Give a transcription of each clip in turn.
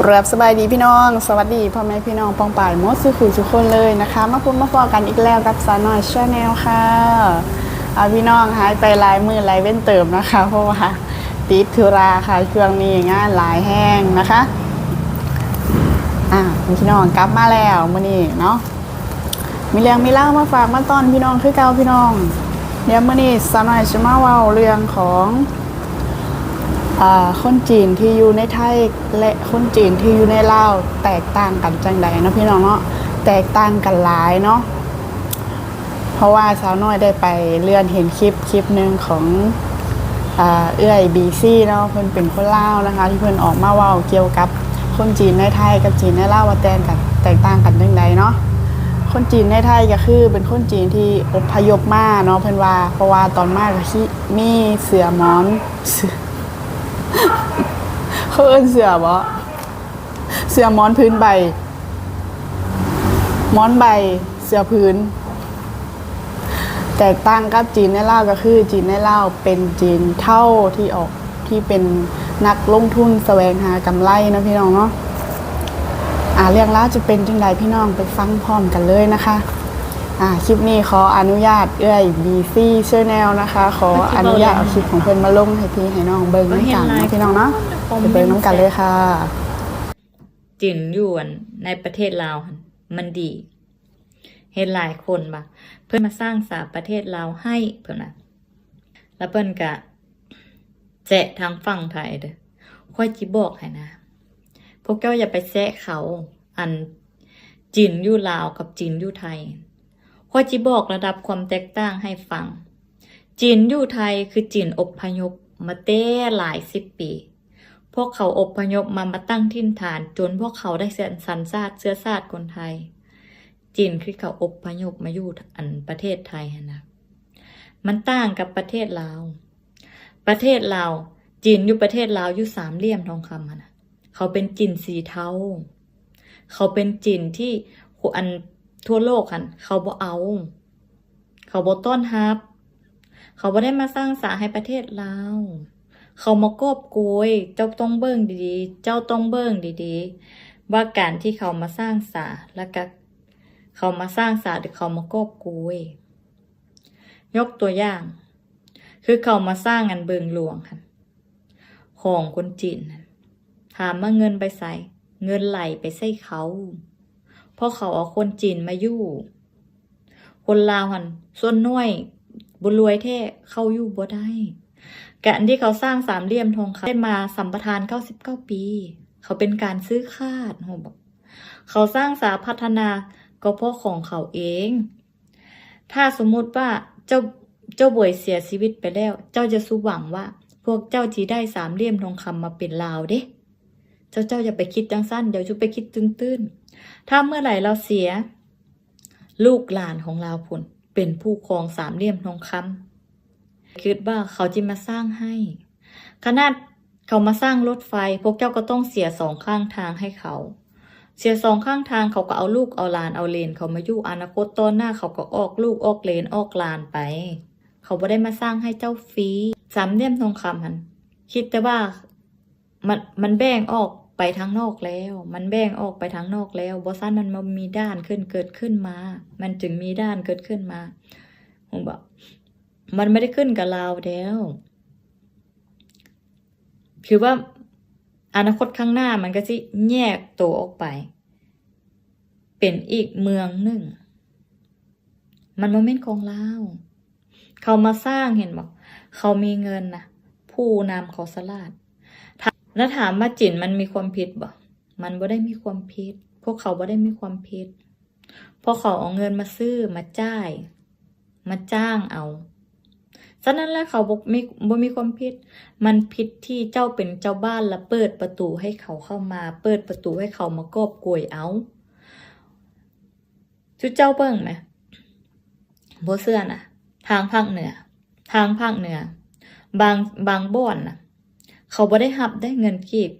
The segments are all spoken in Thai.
กราบสบายดีพี่น้อง สวัสดีพ่อแม่พี่น้องปองป่ายมดสุขุทุกคนเลยนะคะ มาพูดมาฟอกันอีกแล้วกับสาวน้อยชาแนลค่ะเอาพี่น้องหายไปลายมือลายเว้นเติมนะคะ เพราะว่าติดธุราค่ะช่วงนี้งานหลายแห้งนะคะอ่าพี่น้องกลับมาแล้วมื่อนี้เนาะมีเรื่องมีเล่ามาฝากมาตอนพี่น้องคือเก่าพี่น้องเดี๋ยวมื่อนี้สาวน้อยจะมาเว้าเรื่องของ คนจีนที่อยู่ในไทยและคนจีนที่อยู่ในลาวแตกต่างกันจังใดเนาะพี่น้องเนาะแตกต่างกันหลายเนาะเพราะว่าสาวน้อยได้ไปเลื่อนเห็นคลิปคลิปหนึ่งของอเอื้อยบีซี่เนาะเพิ่อนเป็นคนลาวนะคะ ที่เพิ่อนออกมาว้าเกี่ยวกับคนจีนในไทยกับจีนในลาวว่าแตกกันแตกต่างกันจังใดเนาะคนจีนในไทยก็คือเป็นคนจีนที่อพยพมาเนาะเพิ่อนว่าเพราะว่าตอนมาก็สิมีเสือมอนเสือ เขาเอิ้นเสือบ่เสือหมอนพื้นใบหมอนใบ เสือพื้น แตกต่างกับจีนในลาก็คือ จีนในลาเป็นจีนเท่าที่ออกที่เป็นนักลงทุนแสวงหากำไรนะพี่น้องเนาะอ่าเรื่องราจะเป็นจังใดพี่น้องไปฟังพร้อมกันเลยนะคะ อ่าคลิปนี้ขออนุญาตเอื้อยบีซี่เชอแนลนะคะ ขออนุญาตเอาคลิปของเพิ่นมาลงให้พี่ให้น้องเบิ่งน้ำกันเนาะพี่น้องเนาะไปเบิ่งน้ำกันเลยค่ะจินหยวนในประเทศลาวหั่นมันดีเห็นหลายคนบ่ะเพื่อนมาสร้างสาประเทศลาวให้เพื่อนนะแล้วเพิ่นกะแจะทางฝั่งไทยเด้อค่อยจิบอกให้นะ พวกเจ้าอย่าไปแซะเขา อันจีนอยู่ลาวกับจีนอยู่ไทย ค่อจิบอกระดับความแตกต่างให้ฟัง จีนอยู่ไทยคือจีนอบพยพมาเต้หลายสิบปี พวกเขาอบพยพมามาตั้งถิ่นฐาน จนพวกเขาได้เสียสันชาติเชื้อชาติคนไทย จีนคือเขาอบพยพมาอยู่อันประเทศไทยนะมันต่างกับประเทศลาว ประเทศลาวจีนอยู่ประเทศลาวอยู่สามเหลี่ยมทองคำนนะเขาเป็นจีนสีเทา เขาเป็นจีนที่อัน ทั่วโลกหันเขาบ่เอา เขาบ่ต้อนรับ เขาบ่ได้มาสร้างสาให้ประเทศลาเขามากอบโกย เจ้าต้องเบิ่งดีๆ เจ้าต้องเบิ่งดีๆ ว่าการที่เขามาสร้างสาแล้วก็เขามาสร้างสาหรือเขามากอบโกย ยกตัวอย่าง คือเขามาสร้างงานเบิงหลวงค่ะของคนจีนถามว่าเงินไปใส่เงินไหลไปใส่เขา เพราะเขาเอาคนจีนมาอยู่ คนลาวหันส่วนน้อยบุรวยแท้เข้าอยู่บ่ได้การที่เขาสร้างสามเหลี่ยมทองคำได้มาสัมปทาน99ปี เขาเป็นการซื้อคาดโบอกเขาสร้างสาพัฒนาก็เพราะของเขาเอง ถ้าสมมุติว่าเจ้าเจ้าบวยเสียชีวิตไปแล้ว เจ้าจะสู้หวังว่า พวกเจ้าจีได้สามเหลี่ยมทองคำมาเป็นลาวเด้ เจ้าเจ้าอย่าไปคิดจังสั้นเดี๋ยวจะไปคิดตื้นๆ ถ้าเมื่อไหร่เราเสีย ลูกหลานของเราผลเป็นผู้ครองสามเหลี่ยมทองคำคิดว่าเขาจะมาสร้างให้ ขนาดเขามาสร้างรถไฟ พวกเจ้าก็ต้องเสียสองข้างทางให้เขา เสียสองข้างทางเขาก็เอาลูกเอาหลานเอาเลนเขามาอยู่อนาคตตอนหน้าเขาก็ออกลูกออกเลนออกหลานไป เขาไม่ได้มาสร้างให้เจ้าฟรีสามเหลี่ยมทองคำหันคิดแต่ว่ามันมันแบ่งออก ไปทางนอกแล้ว มันแบ่งออกไปทางนอกแล้วบอสันมันมามีด้านขึ้นเกิดขึ้นมา มันจึงมีด้านเกิดขึ้นมาผมบอกมันไม่ได้ขึ้นกับเราแล้วคือว่าอนาคตข้างหน้ามันก็จะแยกตัวออกไป เป็นอีกเมืองหนึ่ง มันโมเมนต์ของเราเขามาสร้างเห็นบอกเขามีเงินนะผู้นำเขาสลาด แล้วถามว่าจินมันมีความผิดบ่มันบ่ได้มีความผิด พวกเขาบ่ได้มีความผิดพราะเขาเอาเงินมาซื้อมาจ่าย มาจ้างเอาฉะนั้นแล้วเขาบอกมีบ่มีความผิด มันผิดที่เจ้าเป็นเจ้าบ้านแล้วเปิดประตูให้เขาเข้ามา เปิดประตูให้เขามากอบโกยเอาชุดเจ้าเบิ่งไหมโบเสื้อน่ะ ทางภาคเหนือ ทางภาคเหนือ บางบางบ่อนน่ะ เขาบ่ได้หับได้เงินกีบ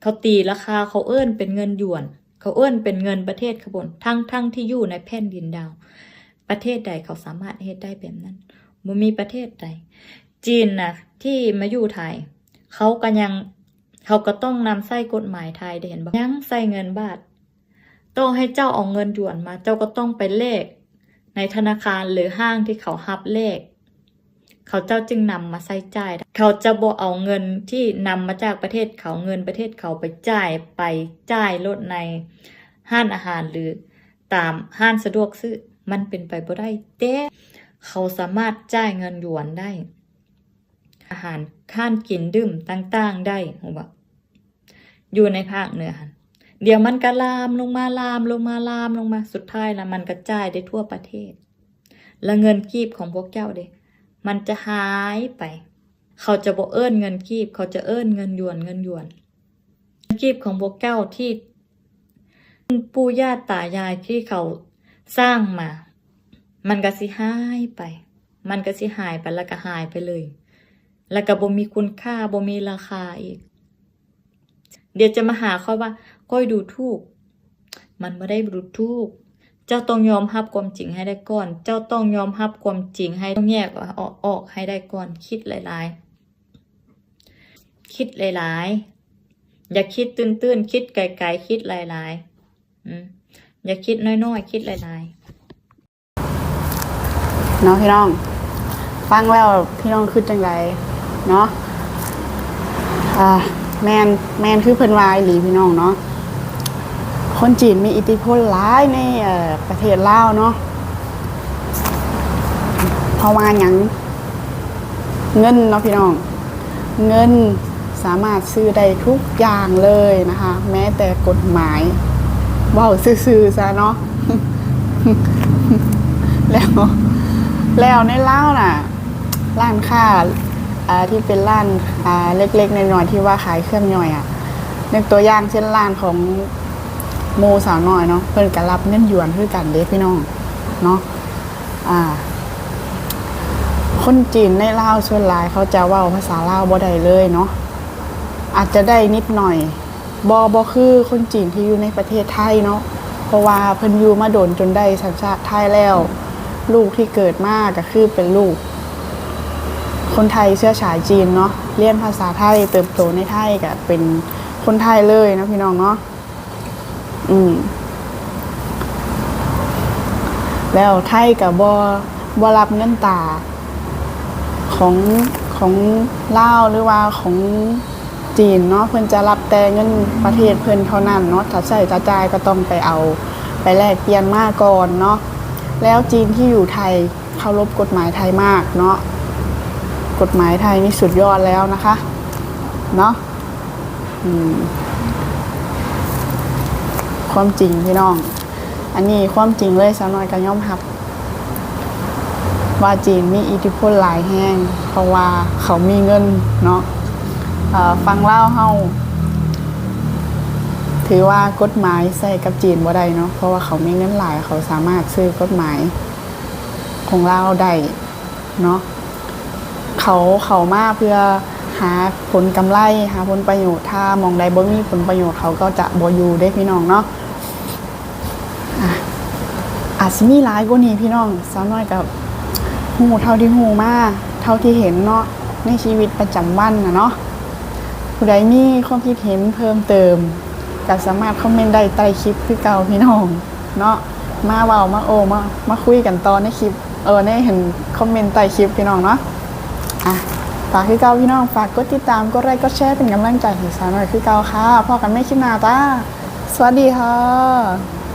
เขาตีราคาเขาเอิ้นเป็นเงินหยวน เขาเอิ้นเป็นเงินประเทศขบวนทั้งทั้งที่อยู่ในแผ่นดินดาว ประเทศใดเขาสามารถเฮ็ดได้แบบนั้นบ่มีประเทศใด จีนนะที่มาอยู่ไทย เขาก็ยังเขาก็ต้องนำใส่กฎหมายไทยได้เห็นบ่ยังใส่เงินบาท ต้องให้เจ้าเอาเงินหยวนมา เจ้าก็ต้องไปเลขในธนาคารหรือห้างที่เขาฮับเลข เขาเจ้าจึงนำมาใส่จ่าย เขาจะบ่เอาเงินที่นำมาจากประเทศเขาเงินประเทศเขาไปจ่ายไปจ่ายลดในห้านอาหารหรือตามห้านสะดวกซื้อมันเป็นไปบ่ได้แต่เขาสามารถจ่ายเงินหยวนได้ อาหารข้านกินดื่มต่างๆได้หูบ่อยู่ในภาคเหนือเดี๋ยวมันก็ลามลงมาลามลงมาลามลงมาสุดท้ายแล้วมันกระจายได้ทั่วประเทศ แล้วเงินกีบของพวกเจ้าเด้ มันจะหายไป เขาจะบ่เอิ้นเงินกีบ เขาจะเอิ้นเงินหยวนเงินหยวนเงินกีบของพวกเจ้าที่ปู่ย่าตายายที่เขาสร้างมา มันก็สิหายไป มันก็สิหายไปแล้วก็หายไปเลย แล้วก็บ่มีคุณค่าบ่มีราคาอีก เดี๋ยวจะมาหาเขาว่า ก้อยดูถูก มันไม่ได้ดูถูก เจ้าต้องยอมรับความจริงให้ได้ก่อน เจ้าต้องยอมรับความจริงให้ต้องแยกออกออกให้ได้ก่อน คิดหลายๆ คิดหลายๆ อย่าคิดตื้นๆ คิดไกลๆ คิดหลายๆอืมอย่าคิดน้อยๆ คิดหลายๆ เนาะพี่น้อง ฟังแล้วพี่น้องคือจังไรเนาะ อ่า แมนแมนคือเพิ่นวายหลีพี่น้องเนาะ คนจีนมีอิทธิพลหลายในประเทศลาวเนาะเพราะว่าหยังเงินเนาะพี่น้อง เงินสามารถซื้อได้ทุกอย่างเลยนะคะ แม้แต่กฎหมายเว้าซื่อๆซะเนาะแล้วแล้วในเล่าน่ะ ร้านค้าอ่าที่เป็นร้านเล็กๆในหน้อยที่ว่าขายเครื่องย่อยอะในตัวอย่างเช่นร้านของ โมสาวน้อยเนาะเพิ่นก็รับเงินหยวนคือกันเด้พี่น้องเนาะอ่า คนจีนในลาวส่วนหลายเขาจะเว้าภาษาลาวบ่ได้เลยเนาะอาจจะได้นิดหน่อยบ่บ่คือคนจีนที่อยู่ในประเทศไทยเนาะเพราะว่าเพิ่นอยู่มาโดนจนได้สัญชาติไทยแล้ว ลูกที่เกิดมาก็คือเป็นลูก คนไทยเชื้อสายจีนเนาะเรียนภาษาไทยเติบโตในไทยก็เป็นคนไทยเลยนะพี่น้องเนาะ อืม แล้วไทยกับบอบอรับเงินตา ของของลาวหรือว่าของจีนเนาะเพิ่นจะรับแต่เงินประเทศเพิ่นเท่านั้นเนาะถ้าใช้จะจ่ายก็ต้องไปเอาไปแลกเปลี่ยนมาก่อนเนาะแล้วจีนที่อยู่ไทยเคารพกฎหมายไทยมากเนาะกฎหมายไทยนี่สุดยอดแล้วนะคะ เนาะอืม ความจริงพี่น้อง อันนี้ความจริงเลยสาวน้อยก็ย่อมรับ ว่าจีนมีอิทธิพลหลายแห่งเพราะว่าเขามีเงินเนาะฟังเล่าเฮาถือว่ากฎหมายใส่กับจีนบ่ได้เนาะเพราะว่าเขามีเงินหลายเขาสามารถซื้อกฎหมายของเราได้เนาะเขาเขามาเพื่อหาผลกำไรหาผลประโยชน์ถ้ามองใดบ่มีผลประโยชน์เขาก็จะบ่อยู่ได้พี่น้องเนาะ อะอาจสิมีหลายกว่านี้พี่น้องสาวน้อยกับหูเท่าที่หูมาเท่าที่เห็นเนาะในชีวิตประจำวันนะเนาะผู้ใดมีความคิดเห็นเพิ่มเติมก็สามารถคอมเมนต์ได้ใต้คลิปคือเก่าพี่น้องเนาะมาเว้ามาโอมามาคุยกันตอนในคลิปเออในเห็นคอมเมนต์ใต้คลิปพี่น้องเนาะอะฝากคือเก่าพี่น้องฝากกดติดตามกดไลค์กดแชร์เป็นกำลังใจให้สาวน่อยคือเก่าค่ะพอกันไม่คิดหนาจ้าสวัสดีค่ะ